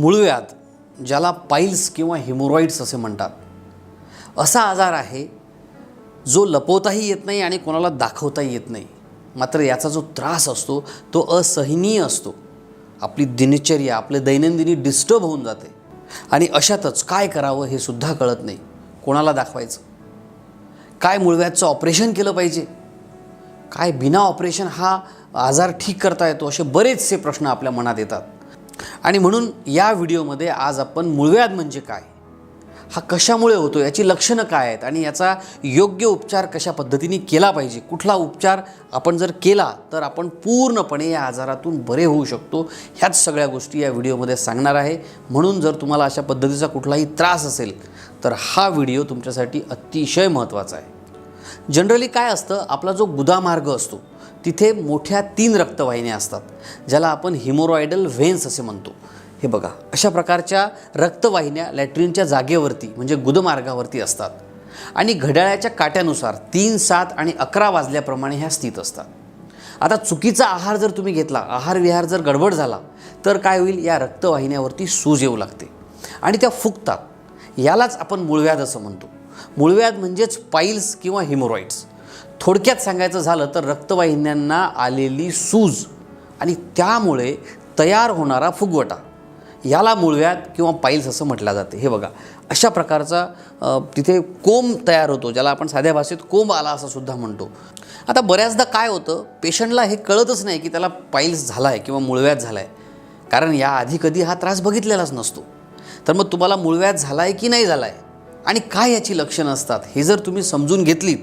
मुळव्यात ज्याला पाईल्स किंवा हिमोरॉईड्स असे म्हणतात. असा आजार आहे जो लपवताही येत नाही आणि कोणाला दाखवताही येत नाही. मात्र याचा जो त्रास असतो तो असहनीय असतो. आपली दिनचर्या आपले दैनंदिनी डिस्टर्ब होऊन जाते. आणि अशातच काय करावं हे सुद्धा कळत नाही. कोणाला दाखवायचं? काय मुळव्याचं ऑपरेशन केलं पाहिजे? काय बिना ऑपरेशन हा आजार ठीक करता येतो असे बरेचसे प्रश्न आपल्या मनात येतात. आणि म्हणून या व्हिडिओमध्ये आज आपण मूळव्याध म्हणजे काय? हा कशामुळे होतो? याची लक्षणं काय आहेत? आणि याचा योग्य उपचार कशा पद्धतीने केला पाहिजे? कुठला उपचार आपण जर केला तर आपण पूर्णपणे या आजारातून बरे होऊ शकतो. ह्याच सगळ्या गोष्टी या व्हिडिओमध्ये सांगणार आहे. म्हणून जर तुम्हाला अशा पद्धतीचा कुठलाही त्रास असेल तर हा व्हिडिओ तुमच्यासाठी अतिशय महत्त्वाचा आहे. जनरली काय असतं? आपला जो गुदामार्ग असतो तिथे मोठ्या तीन रक्तवाहिन्या असतात ज्याला आपण हिमोरॉइडल व्हेन्स असे म्हणतो. हे बघा अशा प्रकारच्या रक्तवाहिन्या लॅट्रिनच्या जागेवरती म्हणजे गुदमार्गावरती असतात. आणि घड्याळाच्या काट्यानुसार तीन सात आणि अकरा वाजल्याप्रमाणे ह्या स्थित असतात. आता चुकीचा आहार जर तुम्ही घेतला आहार विहार जर गडबड झाला तर काय होईल? या रक्तवाहिन्यावरती सूज येऊ लागते. आणि त्या फुगतात. यालाच आपण मूळव्याध असं म्हणतो. मूळव्याध म्हणजेच पाईल्स किंवा हिमोरॉइड्स थोडक्यात सांगायचं झालं तर रक्तवाहिन्यांना आलेली सूज आणि त्यामुळे तयार होणारा फुगवटा. याला मुळव्यात किंवा पाईल्स असं म्हटलं जाते. हे बघा अशा प्रकारचा तिथे कोंब तयार होतो ज्याला आपण साध्या भाषेत कोंब आला असं सुद्धा म्हणतो. आता बऱ्याचदा काय होतं पेशंटला हे कळतच नाही की त्याला पाईल्स झाला आहे किंवा मुळव्यात झाला आहे कारण याआधी कधी हा त्रास बघितलेलाच नसतो. तर मग तुम्हाला मुळव्यात झाला आहे की नाही झाला आहे आणि काय याची लक्षणं असतात हे जर तुम्ही समजून घेतलीत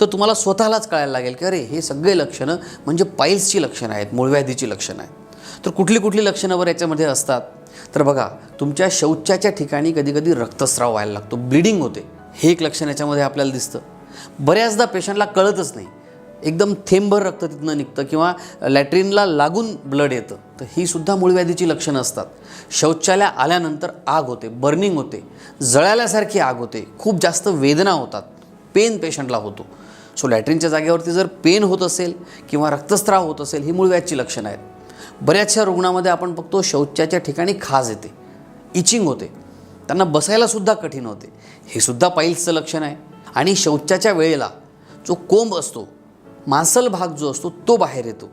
तर तुम्हाला स्वतःलाच कळायला लागेल की अरे हे सगळे लक्षणं म्हणजे पाईल्सची लक्षणं आहेत मूळव्याधीची लक्षणं आहेत. तर कुठली कुठली लक्षणं बरं याच्यामध्ये असतात? तर बघा तुमच्या शौचाच्या ठिकाणी कधीकधी रक्तस्राव व्हायला लागतो ब्लिडिंग होते. हे एक लक्षण याच्यामध्ये आपल्याला दिसतं. बऱ्याचदा पेशंटला कळतच नाही. एकदम थेंबभर रक्त तिथनं निघतं किंवा लॅट्रिनला लागून ब्लड येतं. तर ही सुद्धा मूळव्याधीची लक्षणं असतात. शौचालय आल्यानंतर आग होते बर्निंग होते जळाल्यासारखी आग होते खूप जास्त वेदना होतात पेन पेशंटला होतो. सो लॅट्रिनच्या जागेवरती जर पेन होत असेल किंवा रक्तस्राव होत असेल ही मूळव्याधची लक्षणं आहेत. बऱ्याचशा रुग्णामध्ये आपण बघतो शौचाच्या ठिकाणी खाज येते इचिंग होते. त्यांना बसायला सुद्धा कठीण होते. हे सुद्धा पाईल्सचं लक्षण आहे. आणि शौचाच्या वेळेला जो कोंब असतो मांसल भाग जो असतो तो बाहेर येतो.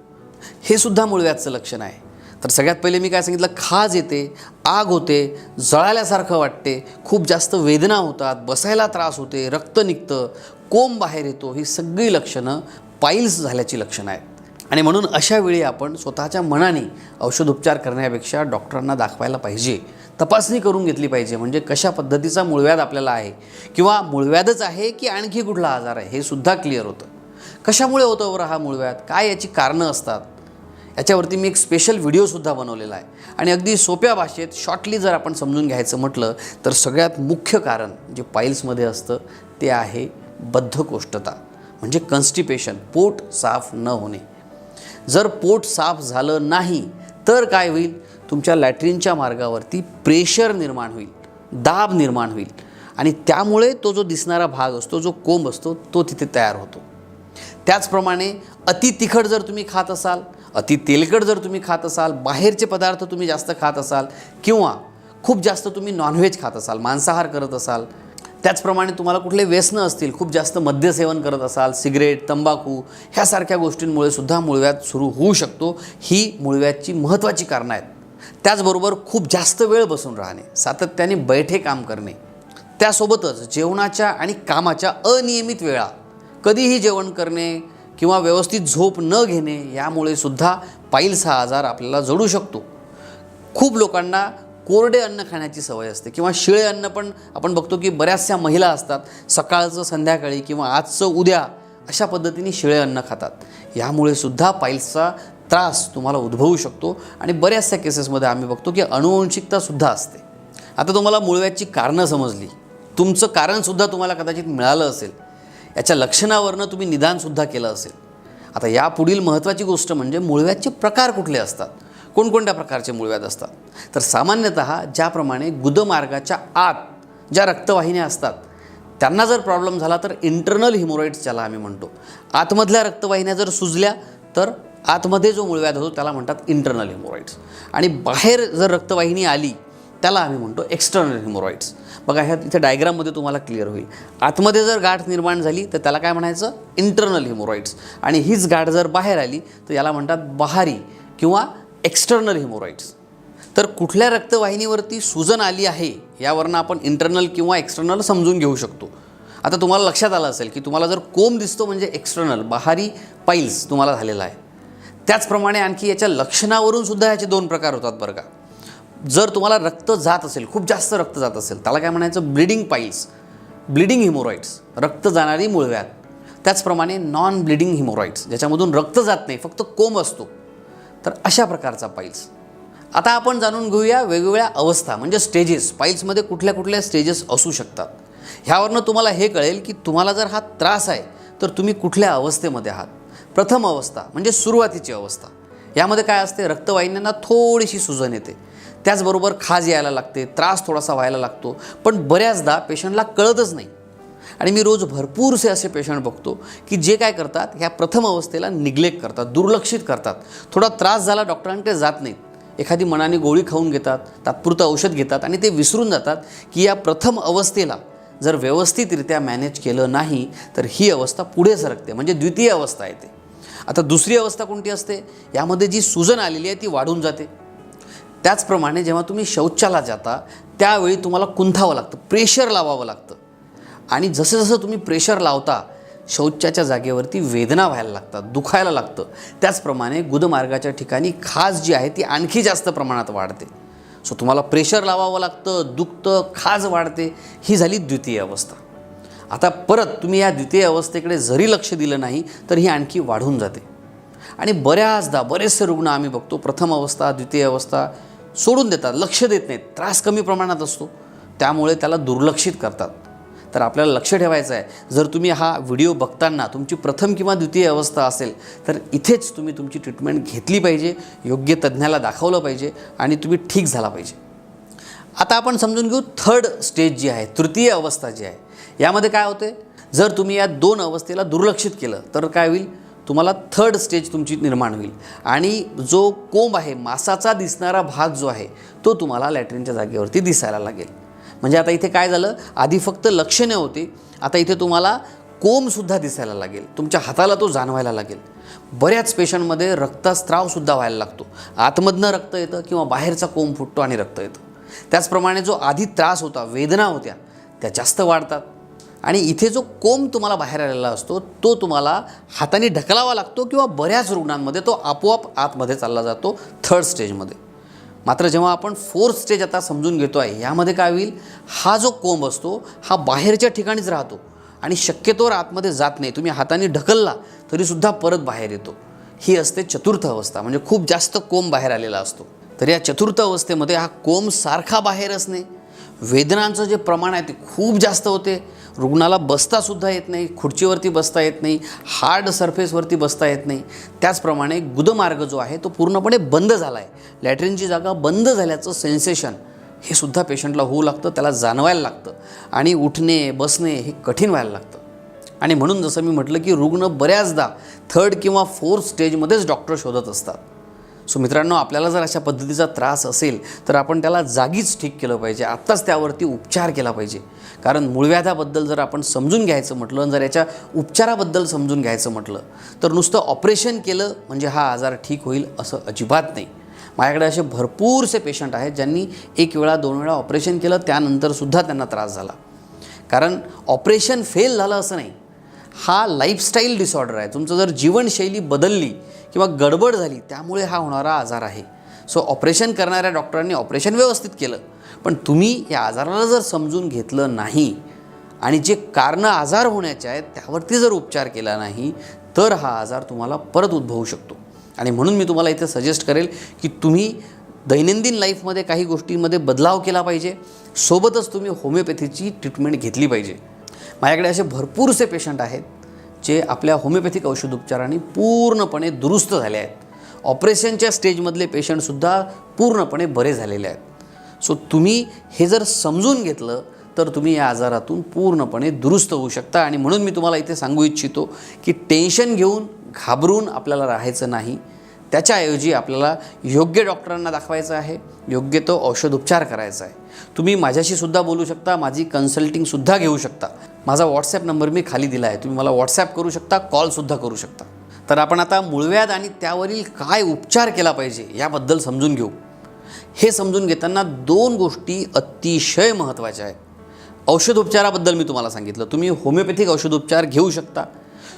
हे सुद्धा मूळव्याधचं लक्षण आहे. तर सगळ्यात पहिले मी काय सांगितलं खाज येते आग होते जळाल्यासारखं वाटते खूप जास्त वेदना होतात बसायला त्रास होते रक्त निघतं कोंब बाहेर येतो ही सगळी लक्षणं पाईल्स झाल्याची लक्षणं आहेत. आणि म्हणून अशा वेळी आपण स्वतःच्या मनाने औषधोपचार करण्यापेक्षा डॉक्टरांना दाखवायला पाहिजे. तपासणी करून घेतली पाहिजे म्हणजे कशा पद्धतीचा मूळव्याध आपल्याला आहे. किंवा मूळव्याधच आहे की आणखी कुठला आजार आहे हे सुद्धा क्लिअर होतं. कशामुळे होतं बरं हा मूळव्याध काय याची कारणं असतात? याच्यावरती मी एक स्पेशल व्हिडिओसुद्धा बनवलेला आहे. आणि अगदी सोप्या भाषेत शॉर्टली जर आपण समजून घ्यायचं म्हटलं तर सगळ्यात मुख्य कारण जे पाईल्समध्ये असतं ते आहे बद्धकोष्ठता. म्हणजे कन्स्टिपेशन पोट साफ न होणे. जर पोट साफ झालं नाही तर काय होईल? तुमच्या लॅट्रिनच्या मार्गावरती प्रेशर निर्माण होईल. दाब निर्माण होईल. आणि त्यामुळे तो जो दिसणारा भाग असतो जो कोंब असतो तो तिथे तयार होतो. त्याचप्रमाणे अति तिखट जर तुम्ही खात असाल अति तेलकट जर तुम्ही खात असाल बाहेरचे पदार्थ तुम्ही जास्त खात असाल किंवा खूप जास्त तुम्ही नॉनव्हेज खात असाल मांसाहार करत असाल त्याचप्रमाणे तुम्हाला कुठले व्यसनं असतील खूप जास्त मद्यसेवन करत असाल सिगरेट तंबाखू ह्यासारख्या गोष्टींमुळे सुद्धा मूळव्याध सुरू होऊ शकतो. ही मूळव्याधची महत्त्वाची कारणं आहेत. त्याचबरोबर खूप जास्त वेळ बसून राहणे सातत्याने बैठे काम करणे त्यासोबतच जेवणाच्या आणि कामाच्या अनियमित वेळा कधीही जेवण करणे किंवा व्यवस्थित झोप न घेणे यामुळे सुद्धा पाईल्स हा आजार आपल्याला जडू शकतो. खूप लोकांना कोरडे अन्न खाण्याची सवय असते किंवा शिळे अन्न पण आपण बघतो की बऱ्याचशा महिला असतात सकाळचं संध्याकाळी किंवा आजचं उद्या अशा पद्धतीने शिळे अन्न खातात. यामुळे सुद्धा पाईल्सचा त्रास तुम्हाला उद्भवू शकतो आणि बऱ्याचशा केसेसमध्ये आम्ही बघतो की अनुवंशिकतासुद्धा असते. आता तुम्हाला मुळव्याची कारणं समजली. तुमचं कारणसुद्धा तुम्हाला कदाचित मिळालं असेल. याच्या लक्षणावरनं तुम्ही निदानसुद्धा केलं असेल. आता यापुढील महत्त्वाची गोष्ट म्हणजे मूळव्याधचे प्रकार कुठले असतात? कोणकोणत्या प्रकारचे मूळव्याध असतात? तर सामान्यतः ज्याप्रमाणे गुदमार्गाच्या आत ज्या रक्तवाहिन्या असतात त्यांना जर प्रॉब्लेम झाला तर इंटरनल हिमोरॉइड्स ज्याला आम्ही म्हणतो. आतमधल्या रक्तवाहिन्या जर सुजल्या तर आतमध्ये जो मूळव्याध होतो त्याला म्हणतात इंटरनल हिमोरॉइड्स आणि बाहेर जर रक्तवाहिनी आली त्याला आम्ही म्हणतो एक्स्टर्नल हिमोरॉइड्स बघा ह्या इथे डायग्राममध्ये तुम्हाला क्लिअर होईल. आतमध्ये जर गाठ निर्माण झाली तर त्याला काय म्हणायचं? इंटरनल हिमोरॉइड्स आणि हीच गाठ जर बाहेर आली तर याला म्हणतात बहारी किंवा एक्स्टर्नल हिमोरॉइड्स तर कुठल्या रक्तवाहिनीवरती सूजन आली आहे यावरनं आपण इंटरनल किंवा एक्स्टर्नल समजून घेऊ शकतो. आता तुम्हाला लक्षात आलं असेल की तुम्हाला जर कोम दिसतो म्हणजे एक्स्टर्नल बहारी पाईल्स तुम्हाला झालेला आहे. त्याचप्रमाणे आणखी याच्या लक्षणावरून सुद्धा याचे दोन प्रकार होतात बरं का. जर तुम्हाला रक्त जात असेल खूप जास्त रक्त जात असेल त्याला काय म्हणायचं? Bleeding piles bleeding haemorrhoids. रक्त जाणारी मुळव्यात त्याचप्रमाणे नॉन ब्लिडिंग हिमोरॉइड्स ज्याच्यामधून रक्त जात नाही फक्त कोंब असतो. तर अशा प्रकारचा पाईल्स आता आपण जाणून घेऊया वेगवेगळ्या अवस्था म्हणजे स्टेजेस पाईल्समध्ये कुठल्या कुठल्या स्टेजेस असू शकतात. ह्यावरनं तुम्हाला हे कळेल की तुम्हाला जर हा त्रास आहे तर तुम्ही कुठल्या अवस्थेमध्ये आहात? प्रथम अवस्था म्हणजे सुरुवातीची अवस्था. यामध्ये काय असते? रक्तवाहिन्यांना थोडीशी सुजन येते. त्याचबरोबर खाज यायला लागते त्रास थोडासा व्हायला लागतो. पण बऱ्याचदा पेशंटला कळतच नाही. आणि मी रोज भरपूरसे असे पेशंट बघतो की जे काय करतात ह्या प्रथम अवस्थेला निग्लेक्ट करतात दुर्लक्षित करतात. थोडा त्रास झाला डॉक्टरांकडे जात नाहीत. एखादी मनाने गोळी खाऊन घेतात तात्पुरतं औषध घेतात आणि ते विसरून जातात की या प्रथम अवस्थेला जर व्यवस्थितरित्या मॅनेज केलं नाही तर ही अवस्था पुढे सरकते म्हणजे द्वितीय अवस्था येते आता दुसरी अवस्था कोणती असते? यामध्ये जी सुजन आलेली आहे ती वाढून जाते. त्याचप्रमाणे जेव्हा तुम्ही शौचाला जाता त्यावेळी तुम्हाला कुंथावं लागतं प्रेशर लावावं लागतं. आणि जसं जसं तुम्ही प्रेशर लावता शौचाच्या जागेवरती वेदना व्हायला लागतात दुखायला लागतं. त्याचप्रमाणे गुदमार्गाच्या ठिकाणी खाज जी आहे ती आणखी जास्त प्रमाणात वाढते. सो तुम्हाला प्रेशर लावावं लागतं दुखतं खाज वाढते ही झाली द्वितीय अवस्था. आता परत तुम्ही या द्वितीय अवस्थेकडे जरी लक्ष दिलं नाही तर ही आणखी वाढून जाते. आणि बऱ्याचदा बरेचसे रुग्ण आम्ही बघतो प्रथम अवस्था द्वितीय अवस्था सोडून देतात लक्ष देत नाहीत. त्रास कमी प्रमाणात असतो. त्यामुळे त्याला दुर्लक्षित करतात. तर आपल्याला लक्ष ठेवायचं आहे. जर तुम्ही हा व्हिडिओ बघताना तुमची प्रथम किंवा द्वितीय अवस्था असेल तर इथेच तुम्ही तुमची ट्रीटमेंट घेतली पाहिजे योग्य तज्ज्ञाला दाखवलं पाहिजे आणि तुम्ही ठीक झाला पाहिजे. आता आपण समजून घेऊ थर्ड स्टेज जी आहे तृतीय अवस्था जी आहे. यामध्ये काय होते जर तुम्ही या दोन अवस्थेला दुर्लक्षित केलं तर काय होईल? तुम्हाला थर्ड स्टेज तुमची निर्माण होईल. आणि जो कोंब आहे मासाचा दिसणारा भाग जो आहे तो तुम्हाला लॅट्रिनच्या जागेवरती दिसायला लागेल. म्हणजे आता इथे काय झालं? आधी फक्त लक्षणे होती. आता इथे तुम्हाला कोंबसुद्धा दिसायला लागेल. तुमच्या हाताला तो जाणवायला लागेल. बऱ्याच पेशंटमध्ये रक्तस्त्रावसुद्धा व्हायला लागतो. आतमधनं रक्त येतं किंवा बाहेरचा कोंब फुटतो आणि रक्त येतं. त्याचप्रमाणे जो आधी त्रास होता वेदना होत्या त्या जास्त वाढतात. आणि इथे जो कोंब तुम्हाला बाहेर आलेला असतो तो तुम्हाला हाताने ढकलावा लागतो किंवा बऱ्याच रुग्णांमध्ये तो आपोआप आतमध्ये चालला जातो थर्ड स्टेजमध्ये मात्र जेव्हा आपण फोर्थ स्टेज आता समजून घेतो आहे यामध्ये काय होईल? हा जो कोंब असतो हा बाहेरच्या ठिकाणीच राहतो आणि शक्यतोवर आतमध्ये जात नाही. तुम्ही हाताने ढकलला तरीसुद्धा परत बाहेर येतो. ही असते चतुर्थ अवस्था म्हणजे खूप जास्त कोंब बाहेर आलेला असतो. तर या चतुर्थ अवस्थेमध्ये हा कोंब सारखा बाहेर असणे वेदनांचं जे प्रमाण आहे ते खूप जास्त होते. रुग्णाला बसतासुद्धा येत नाही खुर्चीवरती बसता येत नाही हार्ड सरफेसवरती बसता येत नाही. त्याचप्रमाणे गुदमार्ग जो आहे तो पूर्णपणे बंद झाला आहे लॅट्रिनची जागा बंद झाल्याचं सेन्सेशन हे सुद्धा पेशंटला होऊ लागतं त्याला जाणवायला लागतं आणि उठणे बसणे हे कठीण व्हायला लागतं. आणि म्हणून जसं मी म्हटलं की रुग्ण बऱ्याचदा थर्ड किंवा फोर्थ स्टेजमध्येच डॉक्टर शोधत असतात. सो मित्रांनो आपल्याला जर अशा पद्धतीचा त्रास असेल तर आपण त्याला जागीच ठीक केलं पाहिजे. आत्ताच त्यावरती उपचार केला पाहिजे. कारण मूळव्याधाबद्दल जर आपण समजून घ्यायचं म्हटलं आणि जर याच्या उपचाराबद्दल समजून घ्यायचं म्हटलं तर नुसतं ऑपरेशन केलं म्हणजे हा आजार ठीक होईल असं अजिबात नाही. माझ्याकडे असे भरपूरसे पेशंट आहेत ज्यांनी एक वेळा दोन वेळा ऑपरेशन केलं त्यानंतरसुद्धा त्यांना त्रास झाला. कारण ऑपरेशन फेल झालं असं नाही. हा लाईफस्टाईल डिसऑर्डर आहे. तुमचं जर जीवनशैली बदलली किंवा गडबड झाली त्यामुळे हा होणारा आजार आहे. सो ऑपरेशन करणाऱ्या डॉक्टरांनी ऑपरेशन व्यवस्थित केलं. पण तुम्ही या आजाराला जर समजून घेतलं नाही आणि जे कारणं आजार होण्याचे आहेत त्यावरती जर उपचार केला नाही तर हा आजार तुम्हाला परत उद्भवू शकतो. आणि म्हणून मी तुम्हाला इथे सजेस्ट करेल की तुम्ही दैनंदिन लाईफमध्ये काही गोष्टींमध्ये बदलाव केला पाहिजे. सोबतच तुम्ही होमिओपॅथीची ट्रीटमेंट घेतली पाहिजे. माझ्याकडे असे भरपूरसे पेशंट आहेत जे आपल्या होमिओपॅथिक औषधोपचारांनी पूर्णपणे दुरुस्त झाले आहेत. ऑपरेशनच्या स्टेजमधले पेशंटसुद्धा पूर्णपणे बरे झालेले आहेत. सो तुम्ही हे जर समजून घेतलं तर तुम्ही या आजारातून पूर्णपणे दुरुस्त होऊ शकता. आणि म्हणून मी तुम्हाला इथे सांगू इच्छितो की टेन्शन घेऊन घाबरून आपल्याला राहायचं नाही. त्याच्याऐवजी आपल्याला योग्य डॉक्टरांना दाखवायचं आहे योग्य तो औषधोपचार करायचा आहे. तुम्ही माझ्याशीसुद्धा बोलू शकता माझी कन्सल्टिंगसुद्धा घेऊ शकता. माझा व्हॉट्सॲप नंबर मी खाली दिला आहे तुम्ही मला व्हॉट्सॲप करू शकता कॉलसुद्धा करू शकता. तर आपण आता मूळव्याध आणि त्यावरील काय उपचार केला पाहिजे याबद्दल समजून घेऊ. हे समजून घेताना दोन गोष्टी अतिशय महत्त्वाच्या आहेत. औषधोपचाराबद्दल मी तुम्हाला सांगितलं. तुम्ही होमिओपॅथिक औषधोपचार घेऊ शकता.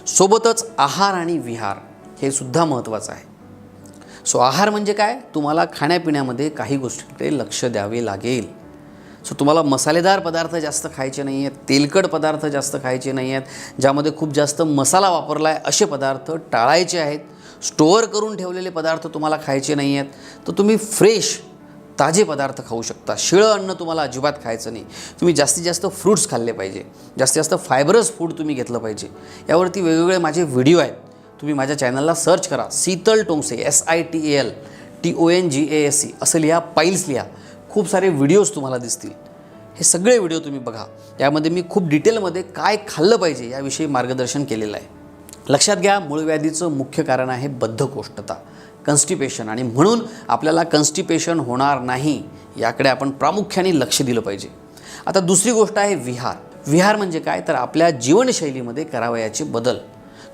सोबतच आहार आणि विहार हे सुद्धा महत्त्वाचं आहे. सो आहार म्हणजे काय? तुम्हाला खाण्यापिण्यामध्ये काही गोष्टीकडे लक्ष द्यावे लागेल. सो तुम्हाला मसालेदार पदार्थ जास्त खायचे नाही आहेत तेलकट पदार्थ जास्त खायचे नाही आहेत ज्यामध्ये खूप जास्त मसाला वापरला आहे असे पदार्थ टाळायचे आहेत. स्टोअर करून ठेवलेले पदार्थ तुम्हाला खायचे नाही आहेत तर तुम्ही फ्रेश ताजे पदार्थ खाऊ शकता. शिळं अन्न तुम्हाला अजिबात खायचं नाही. तुम्ही जास्तीत जास्त फ्रूट्स खाल्ले पाहिजे. जास्तीत जास्त फायबरस फूड तुम्ही घेतलं पाहिजे. यावरती वेगवेगळे माझे व्हिडिओ आहेत. तुम्ही माझ्या चॅनलला सर्च करा. Sheetal Tongse S I T A L T O N G A S C असं लिहा पाईल्स लिहा. खूप सारे व्हिडिओज तुम्हाला दिसतील. हे सगळे व्हिडिओ तुम्ही बघा. यामध्ये मी खूप डिटेलमध्ये काय खाल्लं पाहिजे याविषयी मार्गदर्शन केलेलं आहे. लक्षात घ्या मूळव्याधीचं मुख्य कारण आहे बद्धकोष्ठता कन्स्टिपेशन आणि म्हणून आपल्याला कन्स्टिपेशन होणार नाही याकडे आपण प्रामुख्याने लक्ष दिलं पाहिजे. आता दुसरी गोष्ट आहे विहार. विहार म्हणजे काय? तर आपल्या जीवनशैलीमध्ये करावयाचे बदल.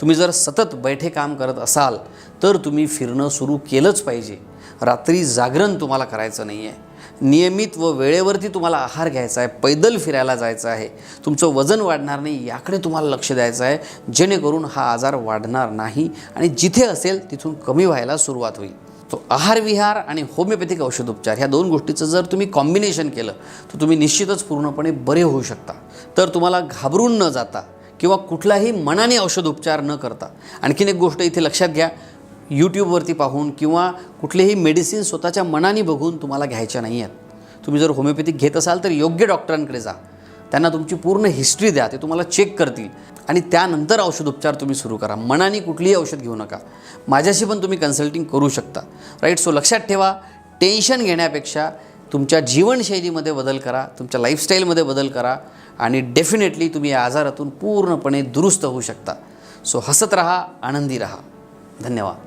तुम्ही जर सतत बैठे काम करत असाल तर तुम्ही फिरणं सुरू केलंच पाहिजे. रात्री जागरण तुम्हाला करायचं नाही आहे नियमित व वेळेवरती तुम्हाला आहार घ्यायचा आहे पैदल फिरायला जायचं आहे. तुमचं वजन वाढणार नाही याकडे तुम्हाला लक्ष द्यायचं आहे. जेणेकरून हा आजार वाढणार नाही आणि जिथे असेल तिथून कमी व्हायला सुरुवात होईल. तो आहार विहार आणि होमिओपॅथिक औषधोपचार ह्या दोन गोष्टीचं जर तुम्ही कॉम्बिनेशन केलं तर तुम्ही निश्चितच पूर्णपणे बरे होऊ शकता. तर तुम्हाला घाबरून न जाता किंवा कुठलाही मनाने औषधोपचार न करता. आणखीन एक गोष्ट इथे लक्षात घ्या. यूट्यूबवरती पाहून किंवा कुठलेही मेडिसिन स्वतःच्या मनाने बघून तुम्हाला घ्यायच्या नाही आहेत तुम्ही जर होमिओपॅथिक घेत असाल तर योग्य डॉक्टरांकडे जा. त्यांना तुमची पूर्ण हिस्ट्री द्या. ते तुम्हाला चेक करतील. आणि त्यानंतर औषधोपचार तुम्ही सुरू करा. मनाने कुठलीही औषध घेऊ नका. माझ्याशी पण तुम्ही कन्सल्टिंग करू शकता. राईट सो लक्षात ठेवा. टेन्शन घेण्यापेक्षा तुमच्या जीवनशैलीमध्ये बदल करा. तुमच्या लाईफस्टाईलमध्ये बदल करा. आणि डेफिनेटली तुम्ही या आजारातून पूर्णपणे दुरुस्त होऊ शकता. सो हसत रहा आनंदी रहा. धन्यवाद.